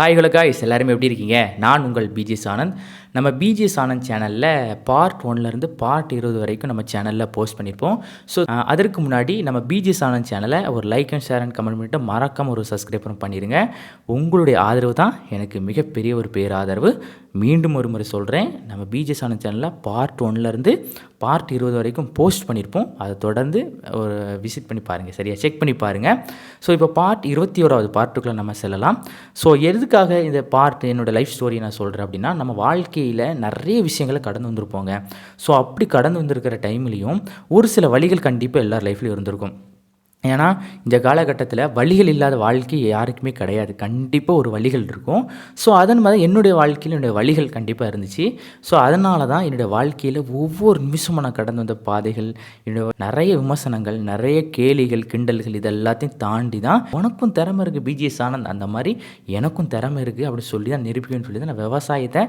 Hi hello guys எல்லாருமே எப்படி இருக்கீங்க? நான் உங்கள் பிஜி ஆனந்த். நம்ம பிஜிஎஸ் ஆனந்த் சேனலில் பார்ட் ஒன்லேருந்து பார்ட் இருபது வரைக்கும் நம்ம சேனலில் போஸ்ட் பண்ணியிருப்போம் ஸோ அதற்கு முன்னாடி நம்ம பிஜிஎஸ் ஆனந்த் சேனலை ஒரு like and share and comment பண்ணிட்டு மறக்காம ஒரு சப்ஸ்கிரைபரும் பண்ணிடுங்க உங்களுடைய ஆதரவு தான் எனக்கு மிகப்பெரிய ஒரு பேராதரவு. மீண்டும் ஒரு முறை சொல்கிறேன் நம்ம பிஜிஎஸ் ஆனந்த் சேனலில் பார்ட் ஒன்லேருந்து பார்ட் இருபது வரைக்கும் போஸ்ட் பண்ணியிருப்போம் அதை தொடர்ந்து ஒரு விசிட் பண்ணி பாருங்கள் சரியா? செக் பண்ணி பாருங்கள் ஸோ இப்போ பார்ட் இருபத்தி ஓராவது பார்ட்டுக்குள்ளே நம்ம செல்லலாம். ஸோ எதுக்காக இந்த பார்ட் என்னோடய லைஃப் ஸ்டோரி நான் சொல்கிறேன் அப்படின்னா நம்ம வாழ்க்கை வாழ்க்கையில் நிறைய விஷயங்களை கடந்து வந்திருப்போங்க. ஸோ அப்படி கடந்து வந்திருக்கிற டைம்லேயும் ஒரு சில வழிகள் கண்டிப்பாக எல்லார் லைஃப்லையும் இருந்திருக்கும். ஏன்னா இந்த காலகட்டத்தில் வழிகள் இல்லாத வாழ்க்கை யாருக்குமே கிடையாது. கண்டிப்பாக ஒரு வழிகள் இருக்கும். ஸோ அதன் மாதிரி என்னுடைய வாழ்க்கையில் என்னுடைய வழிகள் கண்டிப்பாக இருந்துச்சு. ஸோ அதனால தான் என்னுடைய வாழ்க்கையில் ஒவ்வொரு நிமிஷமும் நான் கடந்து வந்த பாதைகள் என்னுடைய நிறைய விமர்சனங்கள் நிறைய கேலிகள் கிண்டல்கள் இது எல்லாத்தையும் தாண்டி தான் உனக்கும் திறமை இருக்குது பிஜிஎஸ் ஆனந்த் அந்த மாதிரி எனக்கும் திறமை இருக்குது அப்படி சொல்லி தான் நிரூபிக்கணும்னு சொல்லி தான் நான் விவசாயத்தை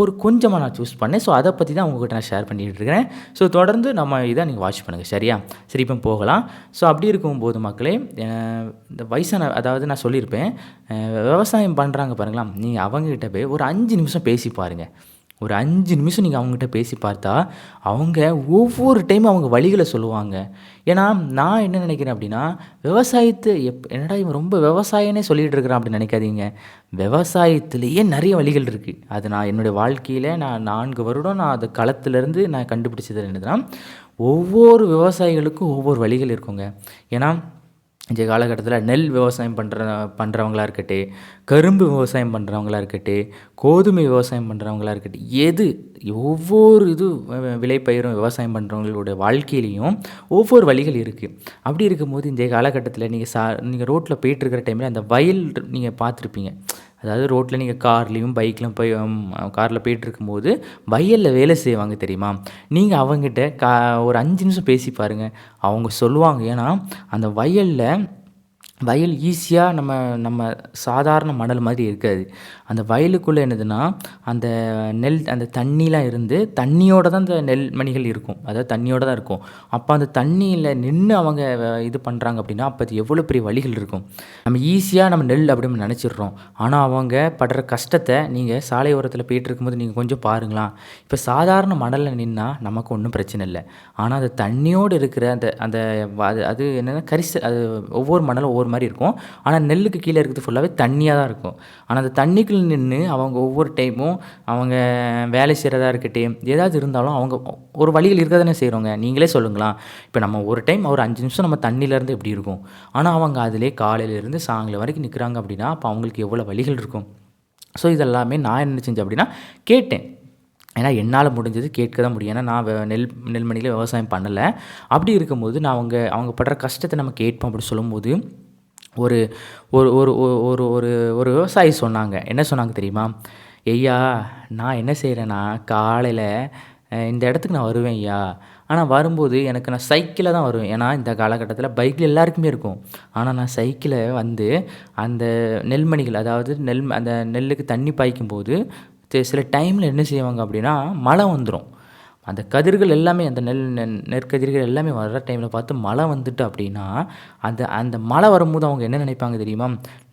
ஒரு கொஞ்சமாக நான் சூஸ் பண்ணேன். ஸோ அதை பற்றி தான் உங்கள்கிட்ட நான் ஷேர் பண்ணிகிட்டு இருக்கிறேன். ஸோ தொடர்ந்து நம்ம இதை நீங்கள் வாட்ச் பண்ணுங்கள் சரியா? சரி இப்போ போகலாம். ஸோ அப்படி இருக்கும் போகும்போது மக்களே இந்த வயசான அதாவது நான் சொல்லியிருப்பேன் விவசாயம் பண்ணுறாங்க பாருங்களா நீங்கள் அவங்ககிட்ட போய் ஒரு அஞ்சு நிமிஷம் பேசி பாருங்கள் ஒரு அஞ்சு நிமிஷம் நீங்கள் அவங்ககிட்ட பேசி பார்த்தா அவங்க ஒவ்வொரு டைமும் அவங்க வழிகளை சொல்லுவாங்க. ஏன்னா நான் என்ன நினைக்கிறேன் அப்படின்னா விவசாயத்தை எப் என்னடா இவன் ரொம்ப விவசாயனே சொல்லிகிட்டு இருக்கிறான் அப்படின்னு நினைக்காதீங்க. விவசாயத்துலேயே நிறைய வழிகள் இருக்குது அது நான் என்னுடைய வாழ்க்கையில் நான் நான்கு வருடம் நான் அது களத்துலேருந்து நான் கண்டுபிடிச்சது என்னதுன்னா ஒவ்வொரு விவசாயிகளுக்கும் ஒவ்வொரு வழிகள் இருக்குங்க. ஏன்னா இந்த காலகட்டத்தில் நெல் விவசாயம் பண்ணுற பண்ணுறவங்களாக இருக்கட்டும் கரும்பு விவசாயம் பண்ணுறவங்களா இருக்கட்டும் கோதுமை விவசாயம் பண்ணுறவங்களா இருக்கட்டும் எது ஒவ்வொரு இது விளைப்பயிரும் விளைபயிரும் விவசாயம் பண்ணுறவங்களுடைய வாழ்க்கையிலையும் ஒவ்வொரு வழிகள் இருக்குது அப்படி இருக்கும்போது இந்த காலகட்டத்தில் நீங்கள் சா நீங்கள் ரோட்டில் போயிட்டுருக்கிற டைமில் அந்த வயல் நீங்கள் பார்த்துருப்பீங்க. அதாவது ரோட்டில் நீங்கள் கார்லேயும் பைக்லையும் போய் காரில் போயிட்டு இருக்கும்போது வயலில் வேலை செய்வாங்க தெரியுமா? நீங்கள் அவங்ககிட்ட கா ஒரு அஞ்சு நிமிஷம் பேசி பாருங்கள் அவங்க சொல்லுவாங்க ஏன்னா அந்த வயலில் வயல் ஈஸியாக நம்ம நம்ம சாதாரண மணல் மாதிரி இருக்காது. அந்த வயலுக்குள்ளே என்னதுன்னா அந்த நெல் அந்த தண்ணிலாம் இருந்து தண்ணியோட தான் அந்த நெல் மணிகள் இருக்கும். அதாவது தண்ணியோட தான் இருக்கும். அப்போ அந்த தண்ணியில் நின்று அவங்க வ- இது பண்ணுறாங்க அப்படின்னா அப்போ அது எவ்வளோ பெரிய வழிகள் இருக்கும். நம்ம ஈஸியாக நம்ம நெல் அப்படின்னு நினச்சிடுறோம். ஆனால் அவங்க படுற கஷ்டத்தை நீங்கள் சாலை ஓரத்தில் போயிட்டு இருக்கும்போது நீங்கள் கொஞ்சம் பாருங்களேன். இப்போ சாதாரண மணலில் நின்னா நமக்கு ஒன்றும் பிரச்சனை இல்லை. ஆனால் அந்த தண்ணியோடு இருக்கிற அந்த அந்த அது அது என்னன்னா கரிசல் அது ஒவ்வொரு மணலும் ஒவ்வொரு மாதிரி இருக்கும். ஆனால் நெல்லுக்கு கீழே இருக்கிறது ஃபுல்லாகவே தண்ணியாக தான் இருக்கும். ஆனால் அந்த தண்ணிக்குள்ளே நின்று அவங்க ஒவ்வொரு டைமும் அவங்க வேலை செய்கிறதா இருக்கட்டும் ஏதாவது இருந்தாலும் அவங்க ஒரு வழியில் இருக்க தானே செய்கிறோங்க நீங்களே சொல்லுங்களேன். இப்போ நம்ம ஒரு டைம் ஒரு அஞ்சு நிமிஷம் நம்ம தண்ணியிலேருந்து எப்படி இருக்கும்? ஆனால் அவங்க அதிலே காலையிலேருந்து சாயங்காலம் வரைக்கும் நிற்கிறாங்க அப்படின்னா அப்போ அவங்களுக்கு எவ்வளோ வழிகள் இருக்கும்? ஸோ இதெல்லாமே நான் என்ன செஞ்சேன் அப்படின்னா கேட்டேன். ஏன்னா என்னால் முடிஞ்சது கேட்க தான் முடியும். ஏன்னா நான் நெல் நெல்மணியில் விவசாயம் பண்ணலை. அப்படி இருக்கும்போது நான் அவங்க அவங்க படுற கஷ்டத்தை நம்ம கேட்போம் அப்படி சொல்லும்போது ஒரு ஒரு ஒரு ஒரு- ஒரு ஒரு ஒரு விவசாயி சொன்னாங்க. என்ன சொன்னாங்க தெரியுமா? ஐயா நான் என்ன செய்கிறேன்னா காலையில் இந்த இடத்துக்கு நான் வருவேன் ஐயா. ஆனால் வரும்போது எனக்கு நான் சைக்கிளில் தான் வருவேன். ஏன்னா இந்த காலகட்டத்தில் பைக்கில் எல்லாருக்குமே இருக்கும். ஆனால் நான் சைக்கிளை வந்து அந்த நெல்மணிகள் அதாவது நெல் அந்த நெல்லுக்கு தண்ணி பாய்க்கும் போது சில டைமில் என்ன செய்வாங்க அப்படின்னா மழை வந்துடும் அந்த கதிர்கள் எல்லாமே அந்த நெல் நெ நெற்கதிர்கள் எல்லாமே வர்ற டைமில் பார்த்து மழை வந்துட்டு அப்படின்னா அந்த அந்த மழை வரும்போது அவங்க என்ன நினைப்பாங்க தெரியுமா?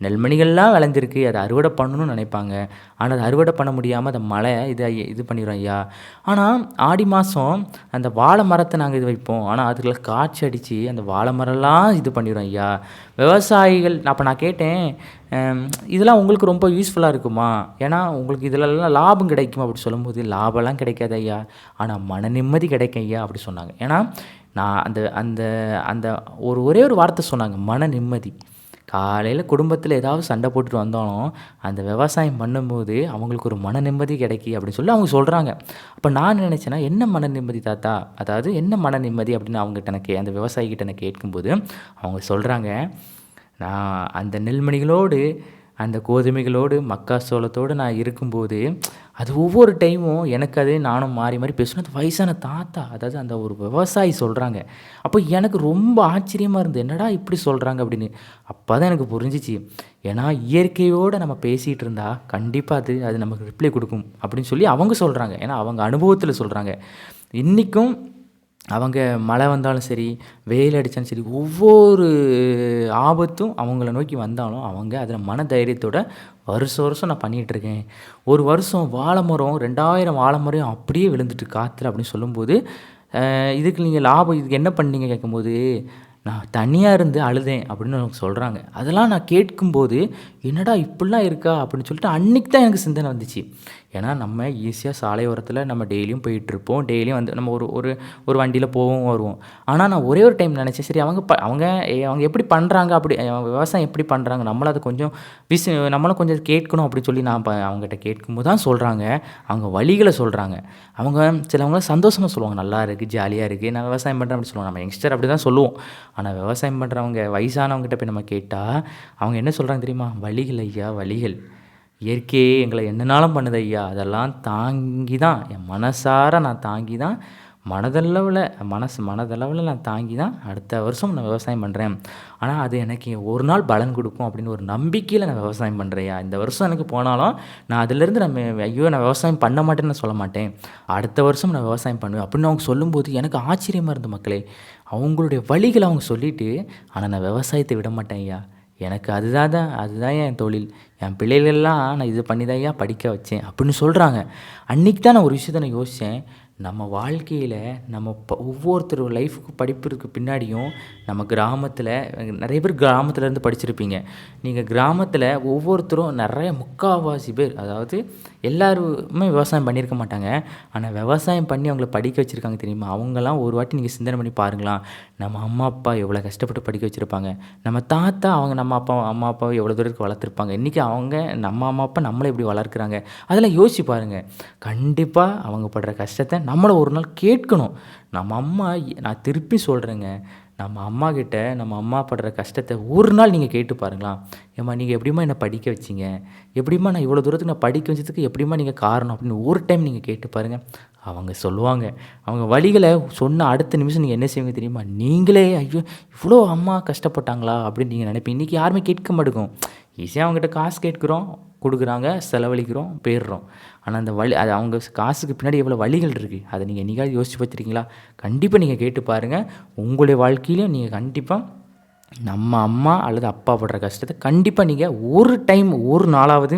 நெல்மணிகள்லாம் விளைஞ்சிருக்கு அதை அறுவடை பண்ணணும்னு நினைப்பாங்க. ஆனால் அதை அறுவடை பண்ண முடியாமல் அந்த மழை இதை இது பண்ணிடும் ஐயா. ஆனால் ஆடி மாதம் அந்த வாழை மரத்தை நாங்கள் இது வைப்போம். ஆனால் அதுக்குள்ள காய்ச்சி அடித்து அந்த வாழை மரம்லாம் இது பண்ணிடும் ஐயா. விவசாயிகள் அப்போ நான் கேட்டேன் இதெல்லாம் உங்களுக்கு ரொம்ப யூஸ்ஃபுல்லாக இருக்குமா? ஏன்னா உங்களுக்கு இதிலெல்லாம் லாபம் கிடைக்குமா? அப்படி சொல்லும்போது லாபம்லாம் கிடைக்காது ஐயா. ஆனால் மன நிம்மதி கிடைக்கும் ஐயா. அப்படி சொன்னாங்க. ஏன்னா நான் அந்த அந்த அந்த ஒரு ஒரே ஒரு வார்த்தை சொன்னாங்க மன நிம்மதி. காலையில் குடும்பத்தில் ஏதாவது சண்டை போட்டுட்டு வந்தாலும் அந்த விவசாயம் பண்ணும்போது அவங்களுக்கு ஒரு மன நிம்மதி கிடைக்கி அப்படின்னு சொல்லி அவங்க சொல்கிறாங்க அப்போ நான் நினச்சேன்னா என்ன மன நிம்மதி தாத்தா? அதாவது என்ன மன நிம்மதி? அப்படின்னு அவங்ககிட்ட எனக்கு அந்த விவசாயிகிட்ட எனக்கு கேட்கும்போது அவங்க சொல்கிறாங்க நான் அந்த நெல்மணிகளோடு அந்த கோதுமைகளோடு மக்காசோளத்தோடு நான் இருக்கும்போது அது ஒவ்வொரு டைமும் எனக்கு அது நானும் மாறி மாறி பேசணும். அது வயசான தாத்தா அதாவது அந்த ஒரு விவசாயி சொல்கிறாங்க அப்போ எனக்கு ரொம்ப ஆச்சரியமாக இருந்தது. என்னடா இப்படி சொல்கிறாங்க அப்படின்னு. அப்போ தான் எனக்கு புரிஞ்சிச்சு. ஏன்னா இயற்கையோடு நம்ம பேசிகிட்டு இருந்தால் கண்டிப்பாக அது அது நமக்கு ரிப்ளை கொடுக்கும் அப்படின்னு சொல்லி அவங்க சொல்கிறாங்க ஏன்னா அவங்க அனுபவத்தில் சொல்கிறாங்க இன்றைக்கும் அவங்க மழை வந்தாலும் சரி வெயில் அடித்தாலும் சரி ஒவ்வொரு ஆபத்தும் அவங்கள நோக்கி வந்தாலும் அவங்க அதில் மன தைரியத்தோட வருஷம் வருஷம் நான் பண்ணிகிட்ருக்கேன் ஒரு வருஷம் வாழை மரம் ரெண்டாயிரம் வாழை மரம் அப்படியே விழுந்துட்டு காற்றுல அப்படின்னு சொல்லும்போது இதுக்கு நீங்கள் லாபம் இதுக்கு என்ன பண்ணீங்க கேட்கும்போது நான் தனியாக இருந்து அழுதேன் அப்படின்னு அவங்க சொல்கிறாங்க அதெல்லாம் நான் கேட்கும்போது என்னடா இப்படிலாம் இருக்கா அப்படின்னு சொல்லிட்டு அன்றைக்கி தான் எனக்கு சிந்தனை வந்துச்சு. ஏன்னா நம்ம ஈஸியாக சாலை ஓரத்தில் நம்ம டெய்லியும் போயிட்டுருப்போம். டெய்லியும் வந்து நம்ம ஒரு ஒரு ஒரு வண்டியில் போவோம் வருவோம். ஆனால் நான் ஒரே ஒரு டைம் நினச்சேன். சரி அவங்க ப அவங்க அவங்க எப்படி பண்ணுறாங்க அப்படி விவசாயம் எப்படி பண்ணுறாங்க நம்மளும் அதை கொஞ்சம் விஸ் நம்மளும் கொஞ்சம் கேட்கணும் அப்படின்னு சொல்லி நான் ப அவங்ககிட்ட கேட்கும்போது தான் சொல்கிறாங்க அவங்க வழிகளை சொல்கிறாங்க அவங்க சிலவங்க சந்தோஷமாக சொல்லுவாங்க. நல்லா இருக்குது ஜாலியாக இருக்குது நான் விவசாயம் பண்ணுறேன் அப்படின்னு சொல்லுவாங்க. நம்ம யங்ஸ்டர் அப்படி தான் சொல்லுவோம். ஆனால் விவசாயம் பண்ணுறவங்க வயசானவங்ககிட்ட போய் நம்ம கேட்டால் அவங்க என்ன சொல்கிறாங்க தெரியுமா? வழிகள் ஐயா வழிகள். இயற்கையே எங்களை என்னனாலும் பண்ணுது ஐயா. அதெல்லாம் தாங்கி தான் என் மனசார நான் தாங்கி தான் மனதளவில் மனசு மனதளவில் நான் தாங்கி தான் அடுத்த வருஷம் நான் விவசாயம் பண்ணுறேன் ஆனால் அது எனக்கு ஒரு நாள் பலன் கொடுக்கும் அப்படின்னு ஒரு நம்பிக்கையில் நான் விவசாயம் பண்ணுறையா இந்த வருஷம் எனக்கு போனாலும் நான் அதிலேருந்து நம்ம ஐயோ நான் விவசாயம் பண்ண மாட்டேன்னு நான் சொல்ல மாட்டேன். அடுத்த வருஷம் நான் விவசாயம் பண்ணுவேன் அப்படின்னு அவங்க சொல்லும்போது எனக்கு ஆச்சரியமாக இருந்த மக்களே. அவங்களுடைய வழிகளை அவங்க சொல்லிவிட்டு ஆனால் நான் விவசாயத்தை விட மாட்டேன் ஐயா. எனக்கு அதுதான் தான் அதுதான் என் தொழில். என் பிள்ளைகளெல்லாம் நான் இது பண்ணி தான் படிக்க வச்சேன் அப்படின்னு சொல்கிறாங்க அன்றைக்கி தான் நான் ஒரு விஷயத்த நான் யோசித்தேன் நம்ம வாழ்க்கையில் நம்ம ப ஒவ்வொருத்தர் லைஃபுக்கு படிப்பிற்கு பின்னாடியும் நம்ம கிராமத்தில் நிறைய பேர் கிராமத்துலேருந்து படிச்சிருப்பீங்க. நீங்கள் கிராமத்தில் ஒவ்வொருத்தரும் நிறைய முக்கால்வாசி பேர் அதாவது எல்லாருமே விவசாயம் பண்ணியிருக்க மாட்டாங்க. ஆனால் விவசாயம் பண்ணி அவங்கள படிக்க வச்சுருக்காங்க தெரியுமா? அவங்களாம் ஒரு வாட்டி நீங்கள் சிந்தனை பண்ணி பாருங்களாம் நம்ம அம்மா அப்பா எவ்வளோ கஷ்டப்பட்டு படிக்க வச்சுருப்பாங்க. நம்ம தாத்தா அவங்க நம்ம அப்பா அம்மா அப்பாவை எவ்வளோ தூரத்துக்கு வளர்த்துருப்பாங்க. இன்றைக்கி அவங்க நம்ம அம்மா அப்பா நம்மளை எப்படி வளர்க்குறாங்க? அதெல்லாம் யோசிச்சு பாருங்கள் கண்டிப்பாக அவங்க படுற கஷ்டத்தை நம்மளை ஒரு நாள் கேட்கணும். நம்ம அம்மா நான் திருப்பி சொல்கிறேங்க நம்ம அம்மா கிட்ட நம்ம அம்மா படுற கஷ்டத்தை ஒரு நாள் நீங்கள் கேட்டு பாருங்களா ஏம்மா நீங்கள் எப்படிம்மா என்னை படிக்க வச்சிங்க? எப்படிம்மா நான் இவ்வளோ தூரத்துக்கு நான் படிக்க வச்சதுக்கு எப்படிம்மா நீங்கள் காரணம் அப்படின்னு ஒரு டைம் நீங்கள் கேட்டு பாருங்கள் அவங்க சொல்லுவாங்க. அவங்க வழிகளை சொன்ன அடுத்த நிமிஷம் நீங்கள் என்ன செய்வீங்க தெரியுமா? நீங்களே ஐயோ இவ்வளோ அம்மா கஷ்டப்பட்டாங்களா? அப்படின்னு நீங்கள் நினைப்பீங்க. இன்றைக்கி யாருமே கேட்க மாட்டேங்கும். ஈஸியாக அவங்ககிட்ட காசு கேட்குறோம். கொடுக்குறாங்க செலவழிக்கிறோம் போயிடுறோம். ஆனால் அந்த வழி அது அவங்க காசுக்கு பின்னாடி எவ்வளோ வழிகள் இருக்குது அதை நீங்கள் என்றைக்காவது யோசிச்சு பார்த்துருக்கீங்களா? கண்டிப்பாக நீங்கள் கேட்டு பாருங்கள் உங்களுடைய வாழ்க்கையிலையும் நீங்கள் கண்டிப்பாக நம்ம அம்மா அல்லது அப்பா படுற கஷ்டத்தை கண்டிப்பாக நீங்கள் ஒரு டைம் ஒரு நாளாவது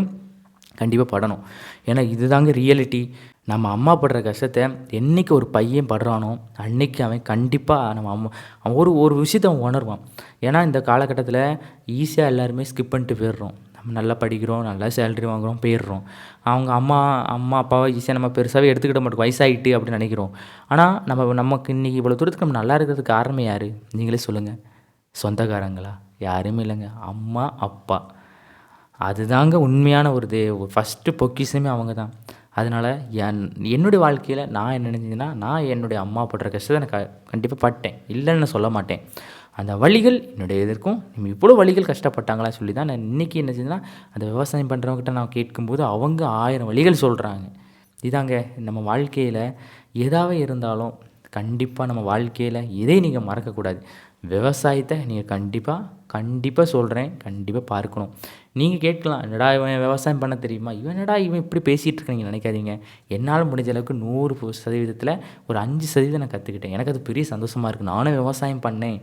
கண்டிப்பாக படணும். ஏன்னா இதுதாங்க ரியாலிட்டி நம்ம அம்மா படுற கஷ்டத்தை என்றைக்கு ஒரு பையன் படுறானோ அன்னைக்கு அவன் கண்டிப்பாக நம்ம அம்மா அவன் ஒரு ஒரு விஷயத்தை அவன் உணர்வான். ஏன்னா இந்த காலகட்டத்தில் ஈஸியாக எல்லாருமே ஸ்கிப் பண்ணிட்டு போயிடுறோம். நம்ம நல்லா படிக்கிறோம் நல்லா சேலரி வாங்குகிறோம் போயிடுறோம். அவங்க அம்மா அம்மா அப்பாவை ஈஸியாக நம்ம பெருசாகவே எடுத்துக்கிட மாட்டோம். வயசாகிட்டு அப்படின்னு நினைக்கிறோம். ஆனால் நம்ம நமக்கு இன்றைக்கி இவ்வளோ தூரத்துக்கு நம்ம நல்லா இருக்கிறதுக்கு காரணம் யார்? நீங்களே சொல்லுங்கள் சொந்தக்காரங்களா? யாருமே இல்லைங்க. அம்மா அப்பா. அதுதாங்க உண்மையான ஒரு இது ஃபஸ்ட்டு பொக்கிஷமே அவங்க தான் அதனால் என் என்னுடைய வாழ்க்கையில் நான் என்ன நினைச்சேன்னா நான் என்னுடைய அம்மா படுற கஷ்டத்தை நான் க கண்டிப்பாக பட்டேன். இல்லைன்னு சொல்ல மாட்டேன். அந்த வழிகள் என்னுடைய எதிர்க்கும். இவ்வளோ வழிகள் கஷ்டப்பட்டாங்களா சொல்லி தான் நான் இன்றைக்கி என்ன செஞ்சேன்னா அந்த விவசாயம் பண்ணுறவங்ககிட்ட நான் கேட்கும்போது அவங்க ஆயிரம் வழிகள் சொல்கிறாங்க இதாங்க நம்ம வாழ்க்கையில் எதாவது இருந்தாலும் கண்டிப்பாக நம்ம வாழ்க்கையில் எதை நீங்கள் மறக்கக்கூடாது. விவசாயத்தை நீங்கள் கண்டிப்பாக கண்டிப்பாக சொல்கிறேன் கண்டிப்பாக பார்க்கணும். நீங்கள் கேட்கலாம் என்னடா இவன் விவசாயம் பண்ண தெரியுமா? இவன் என்னடா இவன் இப்படி பேசிகிட்டு இருக்க நீங்கள் நினைக்காதீங்க. என்னால் முடிஞ்ச அளவுக்கு நூறு சதவீதத்தில் ஒரு அஞ்சு சதவீதம் நான் கற்றுக்கிட்டேன் எனக்கு அது பெரிய சந்தோஷமாக இருக்குது நானும் விவசாயம் பண்ணேன்.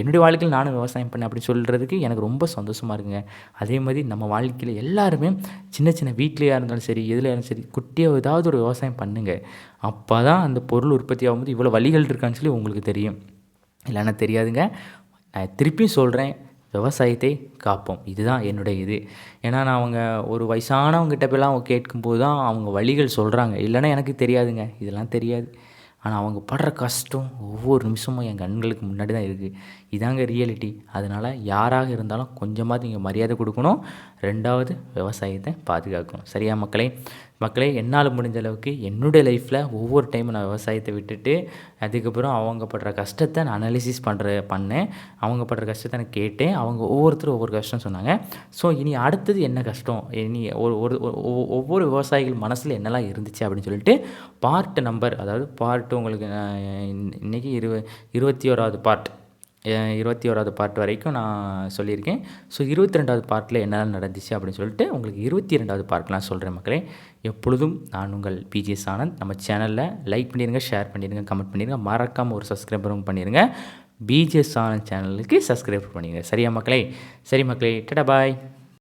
என்னுடைய வாழ்க்கையில் நானும் விவசாயம் பண்ணேன் அப்படின்னு சொல்கிறதுக்கு எனக்கு ரொம்ப சந்தோஷமாக இருக்குங்க. அதே மாதிரி நம்ம வாழ்க்கையில் எல்லாருமே சின்ன சின்ன வீட்லேயா இருந்தாலும் சரி எதில் இருந்தாலும் சரி குட்டியாக ஏதாவது ஒரு விவசாயம் பண்ணுங்கள் அப்போ தான் அந்த பொருள் உற்பத்தி ஆகும்போது இவ்வளோ வழிகள் இருக்கான்னு சொல்லி உங்களுக்கு தெரியும். இல்லைன்னா தெரியாதுங்க. நான் திருப்பியும் சொல்கிறேன் விவசாயத்தை காப்போம். இதுதான் என்னுடைய இது. ஏன்னா நான் அவங்க ஒரு வயசானவங்ககிட்ட போய்லாம் கேட்கும்போது தான் அவங்க வழிகள் சொல்கிறாங்க இல்லைன்னா எனக்கு தெரியாதுங்க. இதெல்லாம் தெரியாது. ஆனால் அவங்க படுற கஷ்டம் ஒவ்வொரு நிமிஷமும் என் கண்களுக்கு முன்னாடி தான் இருக்குது இதாங்க ரியாலிட்டி அதனால் யாராக இருந்தாலும் கொஞ்சமாவது நீங்கள் மரியாதை கொடுக்கணும். ரெண்டாவது விவசாயத்தை பாதுகாக்கணும். சரியா மக்களே? மக்களே என்னால் முடிஞ்ச அளவுக்கு என்னுடைய லைஃப்பில் ஒவ்வொரு டைமும் நான் விவசாயத்தை விட்டுட்டு அதுக்கப்புறம் அவங்க படுற கஷ்டத்தை நான் அனாலிசிஸ் பண்ணுற பண்ணேன். அவங்க படுற கஷ்டத்தை நான் கேட்டேன். அவங்க ஒவ்வொருத்தரும் ஒவ்வொரு கஷ்டம் சொன்னாங்க. ஸோ இனி அடுத்தது என்ன கஷ்டம்? இனி ஒரு ஒரு ஒவ்வொரு விவசாயிகள் மனசில் என்னெல்லாம் இருந்துச்சு அப்படின்னு சொல்லிட்டு பார்ட் நம்பர் அதாவது பார்ட் உங்களுக்கு இன்றைக்கி இரு இருபத்தி ஓராவது பார்ட் இருபத்தி ஓராவது பார்ட் வரைக்கும் நான் சொல்லியிருக்கேன். ஸோ இருபத்தி ரெண்டாவது பார்ட்டில் என்னென்ன நடந்துச்சு அப்படின்னு சொல்லிட்டு உங்களுக்கு இருபத்தி ரெண்டாவது பார்ட்லாம் சொல்கிறேன் மக்களே. எப்பொழுதும் நான் உங்கள் பிஜிஎஸ் ஆனந்த் நம்ம சேனலில் லைக் பண்ணிடுங்க ஷேர் பண்ணிடுங்க கமெண்ட் பண்ணிடுங்க மறக்காமல் ஒரு சப்ஸ்கிரைபரும் பண்ணிடுங்க பிஜிஎஸ் ஆனந்த் சேனலுக்கு சப்ஸ்கிரைப் பண்ணிடுங்க சரியா மக்களே? சரி மக்களே டடா பாய்.